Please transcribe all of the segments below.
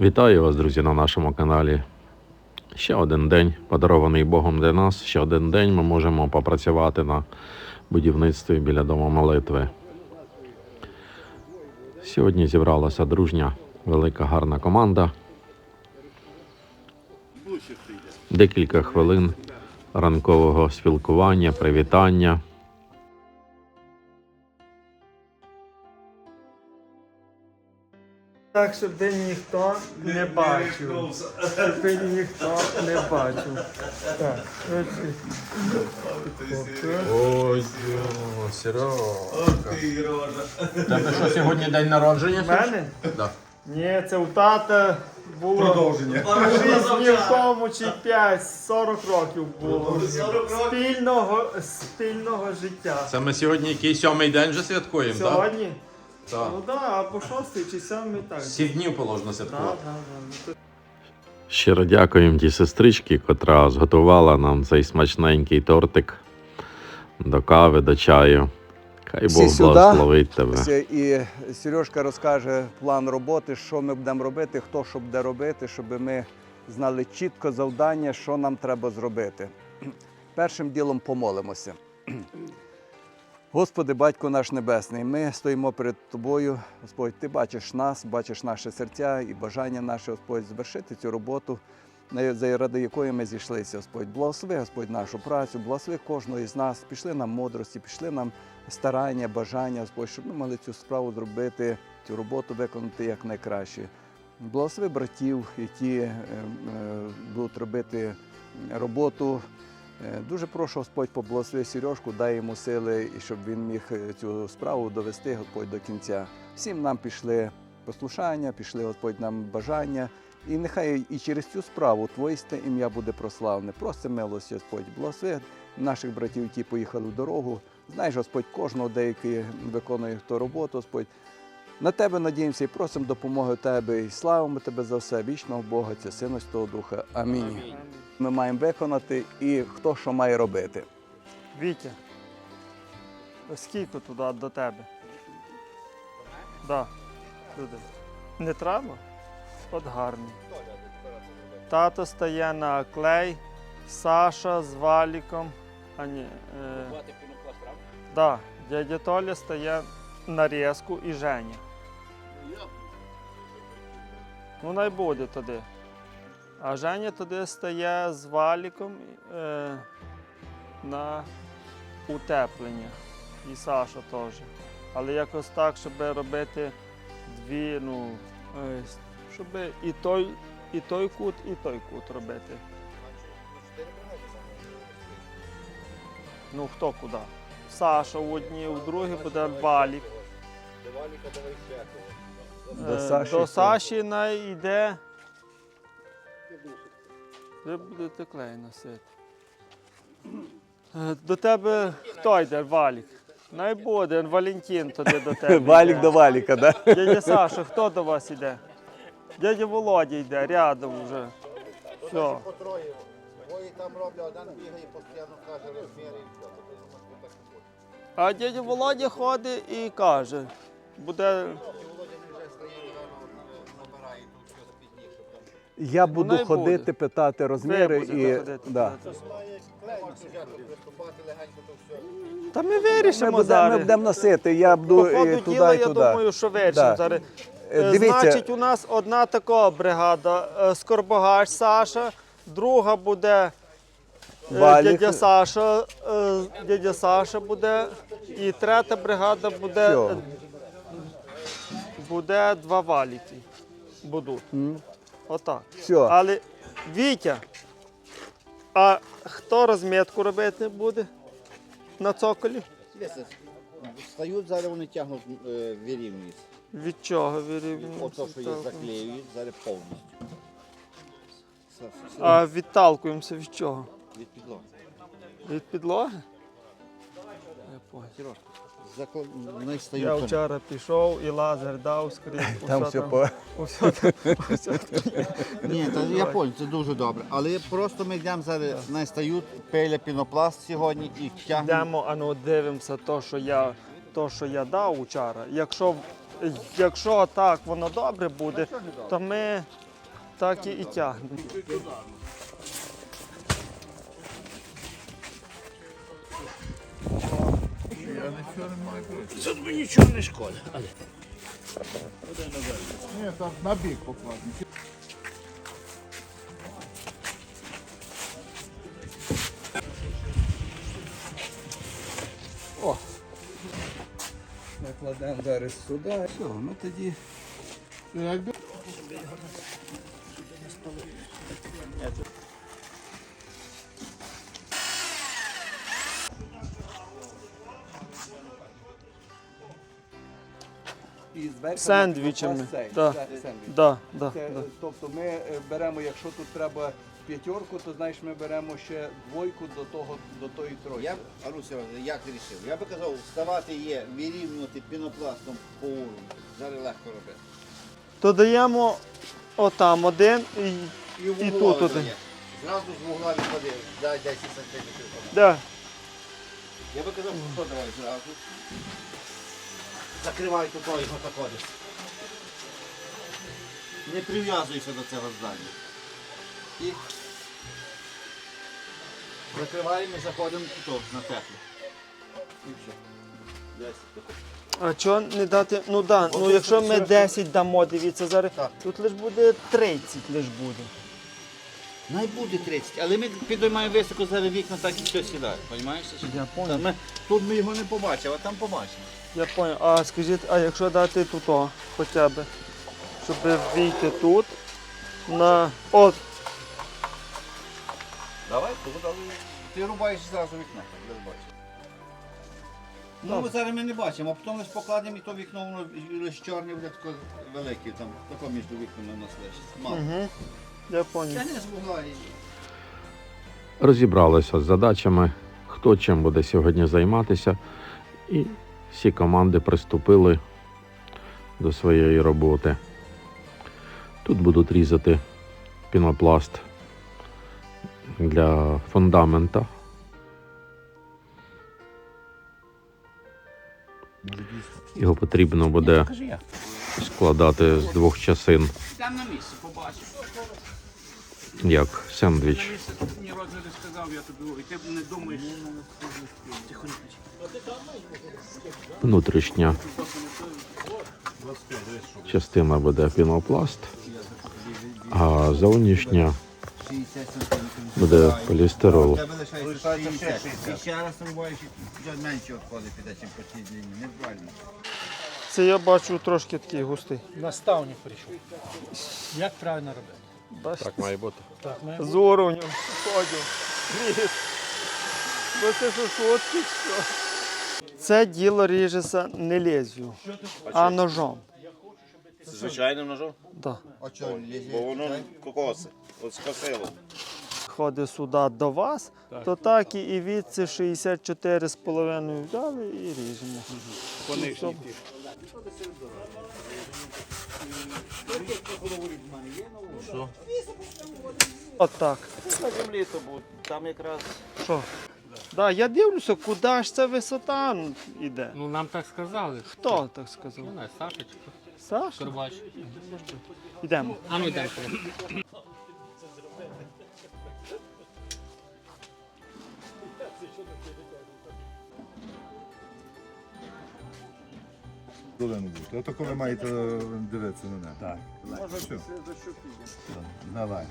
Вітаю вас, друзі, на нашому каналі. Ще один день подарований Богом для нас. Ще один день ми можемо попрацювати на будівництві біля дому молитви. Сьогодні зібралася дружня, велика гарна команда. Декілька хвилин ранкового спілкування, привітання. Так, щоб день ніхто не бачив. Щоб день ніхто не бачив. Так. Ой, Серега. Тебе що сьогодні день народження? У мене? Да. Ні, це у тата було Продовження. 6 днів тому чи 5, 40 років було. Спільного, спільного життя. Це ми сьогодні який сьомий день вже святкуємо, так? Сьогодні? Так. Ну так, або шостий чи сьомий так. Сім днів положено Так, святкувати. так, так. Щиро дякуємо тій сестричці, котра зготувала нам цей смачненький тортик до кави, до чаю. Хай Всі Бог сюди. благословить тебе. І Сережка розкаже план роботи, що ми будемо робити, хто що буде робити, щоб ми знали чітко завдання, що нам треба зробити. Першим ділом помолимося. Господи, Батько наш Небесний, ми стоїмо перед Тобою, Господь, Ти бачиш нас, бачиш наші серця і бажання наше, Господь, звершити цю роботу, заради якої ми зійшлися, Господь. Благослови, Господь, нашу працю, благослови кожного із нас, пішли нам мудрості, пішли нам старання, бажання, Господь, щоб ми могли цю справу зробити, цю роботу виконати якнайкраще. Благослови братів, які е, е, будуть робити роботу. Е, Дуже прошу, Господь, поблагослови Сережку, дай йому сили, щоб він міг е, цю справу довести, Господь, до кінця. Всім нам пішли послушання, пішли, Господь, нам бажання. І нехай і через цю справу Твоє святе ім'я буде прославне. Просимо милості, Господь, благослови наших братів, які поїхали в дорогу. Знаєш, Господь, кожного деякий виконує ту роботу, Господь. На тебе надіємося і просимо допомоги тебе і славимо тебе за все, вічного Бога, Отця, Сина, Святого Духа. Амінь. Ми маємо виконати і хто що має робити. Вітя, скільки туди до тебе? Да, туди. Не треба? От гарний. Тато стає на клей, Саша з валіком. А ні. Е, да, дядя Толя стає на різку і Женя. Ну, най буде туди. А Женя туди стає з валіком е, на утеплення. І Саша теж. Але якось так, щоб робити дві, ну, е, щоб і той, і той кут, і той кут робити. Ну хто куди? Саша в одній, у другій буде валік. До Е, Саші До це- Саші найде. Ви будете клей носити. Е, До тебе хто йде, Валік? Най буде, Валентин туди до тебе. Валік до валіка, да? Дядя Саша, хто до вас йде? Дядя Володя йде, рядом вже. Все. Двоє там роблять, один бігає, постійно каже розміри і все. А дядя Володя ходить і каже, буде. Я буду й ходити, буде. питати розміри будете і. ходити. Да. Клеймо приступати легенько. Та ми Ми вирішимо будемо, ми будемо носити, я буду По і ходу туди, діла, і я туди. думаю, що вирішимо Да. зараз. Е, Е, Дивіться, Значить, у нас одна така бригада е, Скорбогаш Саша, друга буде е, Валік. дядя Саша, е, дядя Саша буде, і третя бригада буде, е, буде два валіки. Будуть. Отак. все. Але Вітя, а хто розмітку робити буде на цоколі? Встають, зараз вони тягнуть е, вірівність. Від чого вирівнюється? Ото, що їх заклеюють, зараз повністю. Все, все, все. А відталкуємося від чого? Від підлоги. Від підлоги? Я понял. Я вчора пішов і лазер дав скрізь. Там все по. Ні, та я понял, це дуже добре. Але просто ми йдемо зараз, не стають, пиля пінопласт сьогодні і тягнемо. Йдемо, а ну дивимося, то, що я, то, що я дав вчора. Якщо, якщо так воно добре буде, то ми так і, і тягне. Ні, там на бік покладемо. Ми кладемо зараз сюди. Все, ми тоді Якби Сендвічами, да. сендвіч. Да, да, Це, да. Тобто ми е, беремо, якщо тут треба п'ятерку, то знаєш, ми беремо ще двойку до того, до тої тройки. Я б, Аруся, як рішив? Я би казав, вставати є, вирівнювати пінопластом по уровню. Зараз легко робити. То даємо отам один і. І, в І угла тут один. Зразу з вугла відходи, дай 10 сантиметрів. Да. Я би казав, що давай зразу. Закривай тут його тако. Не прив'язуйся до цього здання. І закриваємо і заходимо тут на тепло. І все. Десь. А чого не дати? Ну да, ну якщо ми 10 дамо, дивіться, зараз Так. тут лише буде 30 лиш буде. Най буде 30, але ми підіймаємо високо зараз вікна, так і все сідає. Я понял. Ми, тут ми його не побачимо, а там побачимо. Я понял. А скажіть, а якщо дати тут о, хоча б, щоб вийти тут на. От, Давай, то ти рубаєш зразу вікно, так без бачиш. Ну, ми зараз ми не бачимо, а потім лише покладемо і то вікно воно чорне буде таке велике, там тако між вікнами у нас лишиться. Мало. угу. Я понял. Розібралися з задачами, хто чим буде сьогодні займатися, і всі команди приступили до своєї роботи. Тут будуть різати пінопласт для фундамента. Його потрібно буде складати з двох частин, Там на місці побачиш. Як сендвіч. Внутрішня частина буде пінопласт, а зовнішня буде полістирол. Тебе лишається 60. Ти ще раз. Це я бачу трошки такий густий. Наставник прийшов. Як правильно робити? Бачите? має бути. Так, ми З уровнем ходю. Ліс. Бо це що шутки, що? Це діло ріжеться не лезвію, а ножом. Звичайним ножом? Да. А чого лізе? Бо воно кокоси. От скосило. Ходить сюди до вас, то так і, і від це 64,5 взяли і ріжемо. По Все. От так. На землі то був. Там якраз Що? Да, я дивлюся, куди ж ця висота йде. ну нам так сказали. Хто так сказав? Не знаю, Саша чи Саша? Карбач. Йдемо. А ну йдемо. Долину бути. Ото коли маєте дивитися на неї. Так. Все. Давай.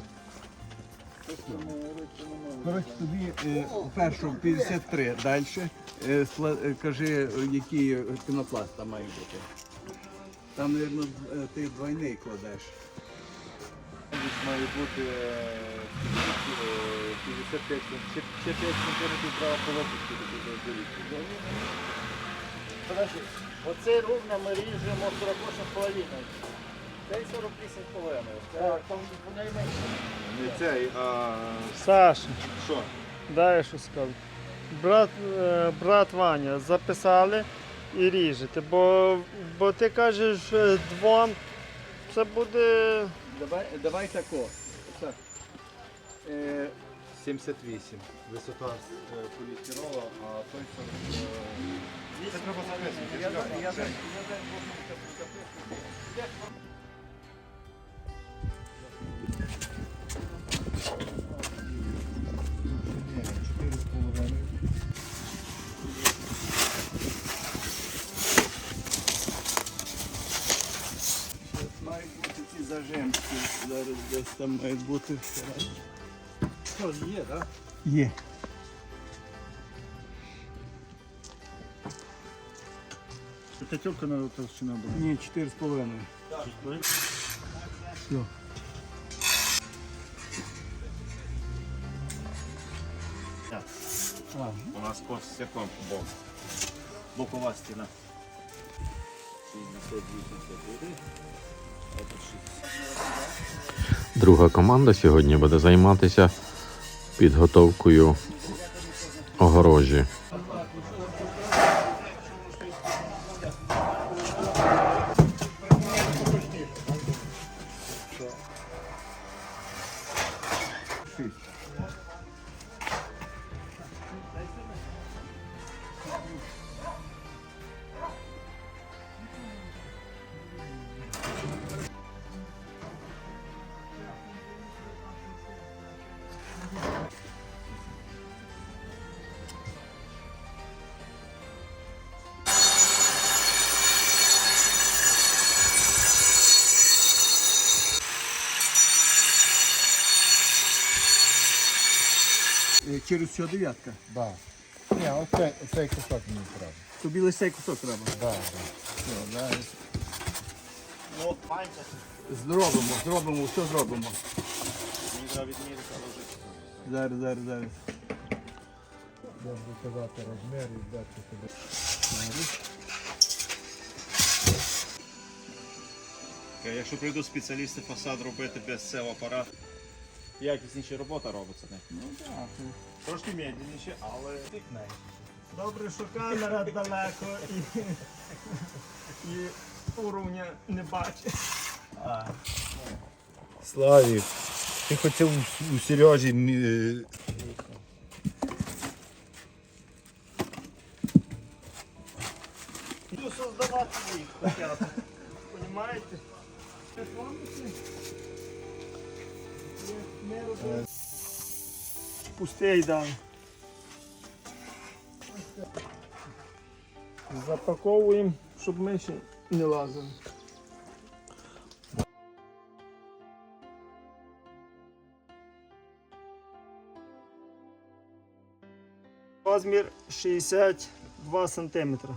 Коротше, тобі е, першу 53 далі. Е, сла- е, кажи, е, який е, пінопласт там має бути. Там, мабуть, ти двойний кладеш. має бути е, 55 ще 5 сантиметрів права полосочки Подожди, оцей ровно ми ріжемо 48,5. Цей 48,5. Так, там буде менше. не цей, а Саша, що? дай я що скажу. Брат, е, брат Ваня, записали і ріжете, бо, бо ти кажеш е, двом, це буде. Давай, давай тако. Так. Е, 78. Висота полістирола, а той це треба записувати. Мають бути ці зажимки, зараз десь там мають бути. Що, є, так? Є. П'ятерка на толщина була. Ні, 4,5. Все. У нас по всякому бок. Бокова стіна. Друга команда сьогодні буде займатися підготовкою огорожі. Через цього дев'ятка. Да. Ні, оцей, оцей кусок мені треба. Тобі лише цей кусок треба. Да, да. Ну, панця. Зробимо, зробимо, все зробимо. Мені треба відмірити ложити. Зараз, зараз, зараз. Я буду казати розмір і дати тобі. Якщо прийдуть спеціалісти фасад робити без цього апарату, якісніше робота робиться. Не? Ну так. Трошки медленніше, але Добре, що камера далеко і, і уровня не бачить. Славік, ти хотів у- у Сережі мі- Буду создавати їх хоча б. Пустий дам. Запаковуємо, щоб ми ще не лазили. Розмір 62 сантиметри.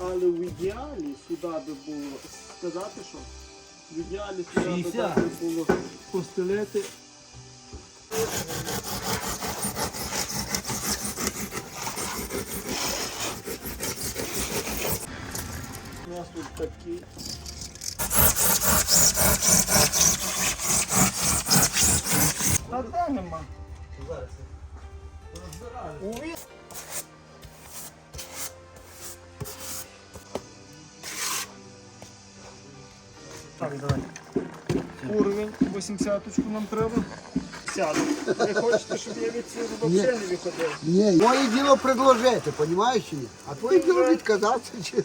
Але в ідеалі сюди би було сказати, що в ідеалі сюди би 60. було постелити. У нас тут такі. Та де нема? Уві... Так, давай. Уровень 80 нам треба. Сяду. Ви хочете, щоб я від цього взагалі не виходив? Ні, моє діло предложити, розумієш чи ні? А твоє діло відказатися чи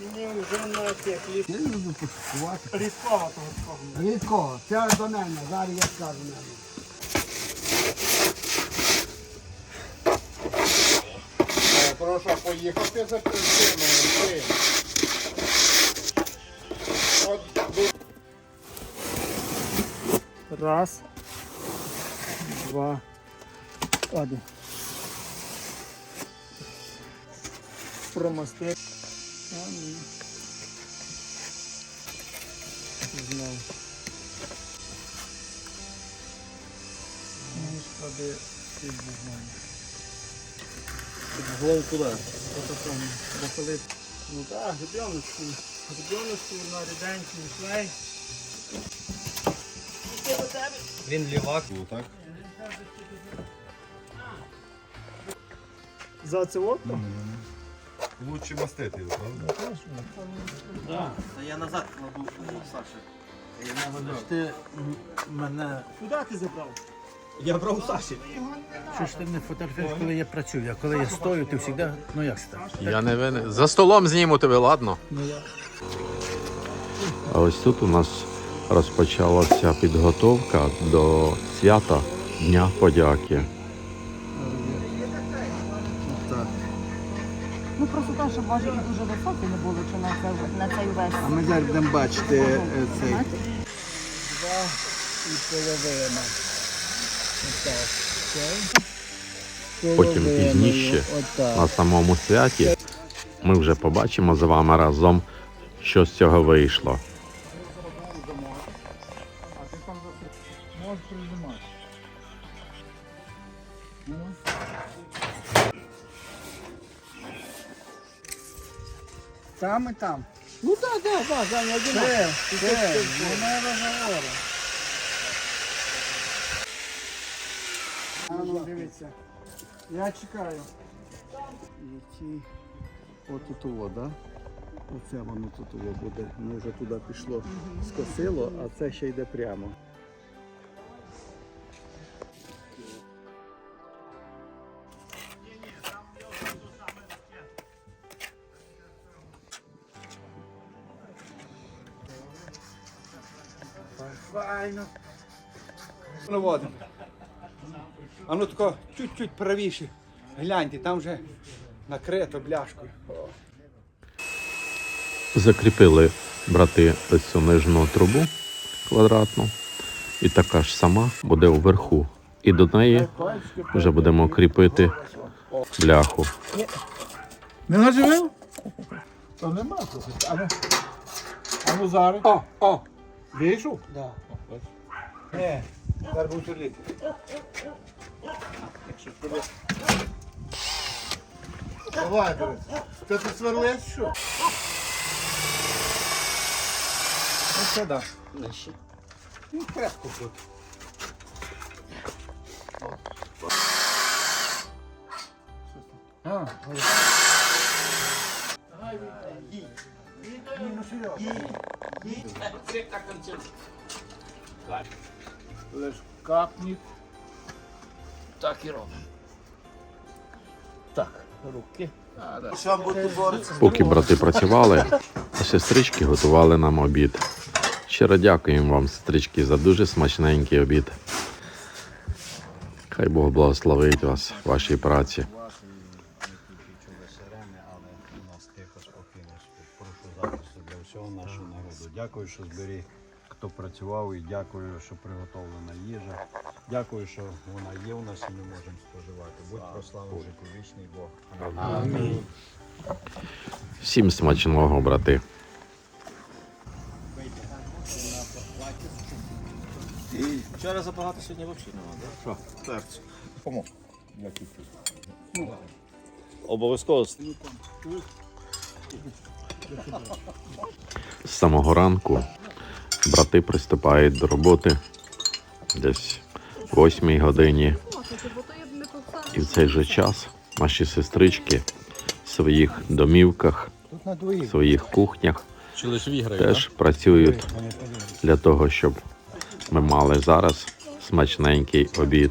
Мені вже на тих ліс... я люблю пошукувати. рідкова того такого. Рідко, це до мене, зараз я скажу мене. Прошу поїхати за причиною. Раз. Два. Один. Промости. А, ні. Знову. Ніж клади під вогонь. Під вогонь куди? Потім запалити. Ну так, гребеночку. Гребеночку на ріденький. Іди. Він лівак. Так? За це от? Лучше мастити його, правда? Я назад кладу Саші. Ти мене. Куди ти забрав? Я брав Саші. Що ж ти не фотографуєш, коли я працюю, а коли я стою, ти завжди, ну як це так? Я не винен. За столом зніму тебе, ладно? А ось тут у нас розпочалася підготовка до свята Дня подяки. Ну просто те, щоб важелі дуже високі не були, чи на, це, на цей весь. А ми зараз будемо бачити е, цей. Два і половина. Потім пізніше на самому святі ми вже побачимо з вами разом, що з цього вийшло. Там і там. Ну так, так, так, один. Це, це, немає розговору. А ну, дивіться. Я чекаю. І ці от тут вода. Оце воно тут буде. Воно вже туди пішло, скосило, а це ще йде прямо. Файно. Проводимо. А ну тако чуть-чуть правіше. Гляньте, там вже накрито бляшкою. Закріпили брати ось цю нижню трубу квадратну, і така ж сама буде вверху. І до неї вже будемо кріпити бляху. Не наживив? То нема трохи. А ну, а ну зараз. О, о. Вийшов? Да. Не, зараз будемо Давай, дивись. Ти тут сверлиш, що? Оце да. Ну, крепко тут. А, Лиш капніть. Так і робимо. Так, руки. Поки брати працювали, а сестрички готували нам обід. Щиро дякуємо вам, сестрички, за дуже смачненький обід. Хай Бог благословить вас в вашій праці. але у нас тихо, спокійно. Прошу захисту для всього нашого народу. Дякую, що зберіг, хто працював, і дякую, що приготовлена їжа. Дякую, що вона є у нас і ми можемо споживати. Будь прославлений вічний Бог. Амінь. Всім смачного, брати. Вчора забагато сьогодні взагалі немає, так? Що? Перцю. Кому? Обов'язково З самого ранку брати приступають до роботи десь о 8 годині. І в цей же час наші сестрички в своїх домівках, в своїх кухнях теж працюють для того, щоб ми мали зараз смачненький обід.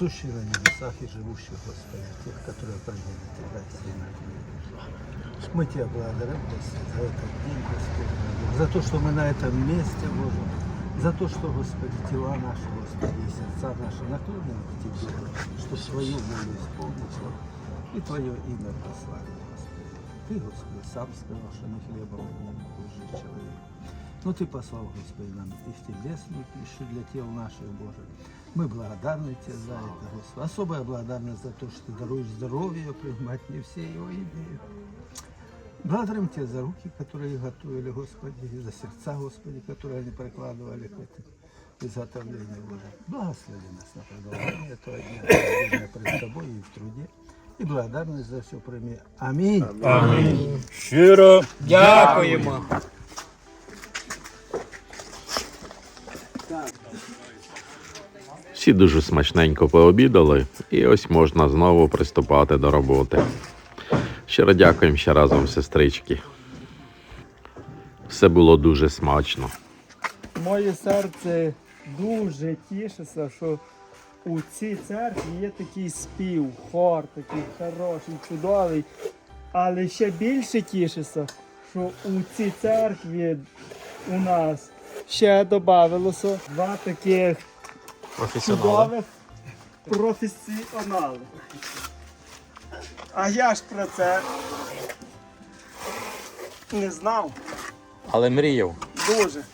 на небесах и живущий Господи, тех, которые приняли Тебя, Твоего. Мы Тебя благодарим, Господи, за этот день, Господи, за то, что мы на этом месте, Боже, за то, что, Господи, тела наши, Господи, и сердца наши наклонены к Тебе, что свою волю исполнить, и Твое имя прославить, Господи. Ты, Господи, сам сказал, что не хлебом одним жить человек. Ну Ты послал, Господи, нам и в телесную пищу для тел наших, Боже. Мы благодарны Тебе за это, Господи. Особая благодарность за то, что Ты даруешь здоровье, принимать не все его имеют. Благодарим Тебя за руки, которые готовили, Господи, и за сердца, Господи, которые они прикладывали к этому изготовлению, Боже. Благослови нас на продолжение этого дня, движения пред Тобой и в труде. І благодарність за все прийми. Амінь. Щиро дякуємо. Всі дуже смачненько пообідали, і ось можна знову приступати до роботи. Щиро дякуємо ще разом, сестрички. Все було дуже смачно. Моє серце дуже тішиться, що у цій церкві є такий спів, хор такий хороший, чудовий. Але ще більше тішиться, що у цій церкві у нас ще додавалося два таких чудових професіонали. А я ж про це не знав Але мріяв. дуже.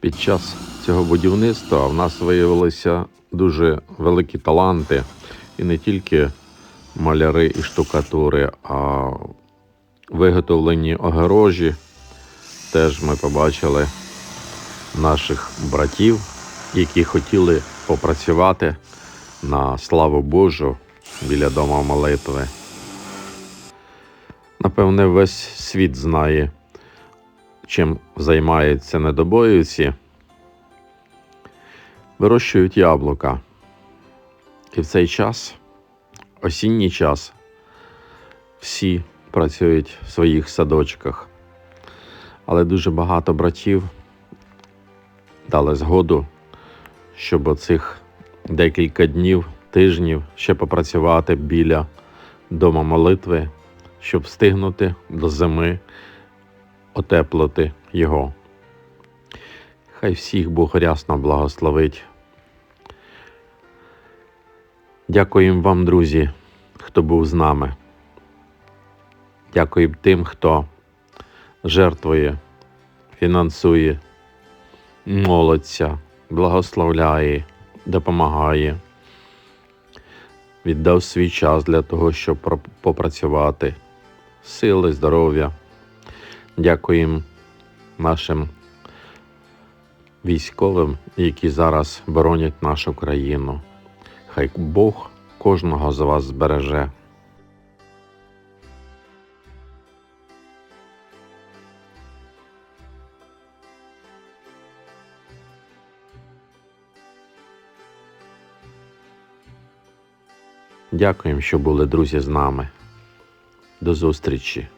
Під час цього будівництва в нас виявилися дуже великі таланти, і не тільки маляри і штукатури, а виготовлені огорожі. Теж ми побачили наших братів, які хотіли попрацювати на славу Божу біля дома молитви. Напевне, весь світ знає, чим займаються недобоївці, вирощують яблука. І в цей час, осінній час, всі працюють в своїх садочках. Але дуже багато братів дали згоду, щоб оцих декілька днів, тижнів ще попрацювати біля дома молитви, щоб встигнути до зими отеплити його. Хай всіх Бог рясно благословить. Дякуємо вам, друзі, хто був з нами. Дякуємо тим, хто жертвує, фінансує, молиться, благословляє, допомагає. Віддав свій час для того, щоб попрацювати. Сили, здоров'я. Дякуємо нашим військовим, які зараз боронять нашу країну. Хай Бог кожного з вас збереже. Дякуємо, що були друзі з нами. До зустрічі!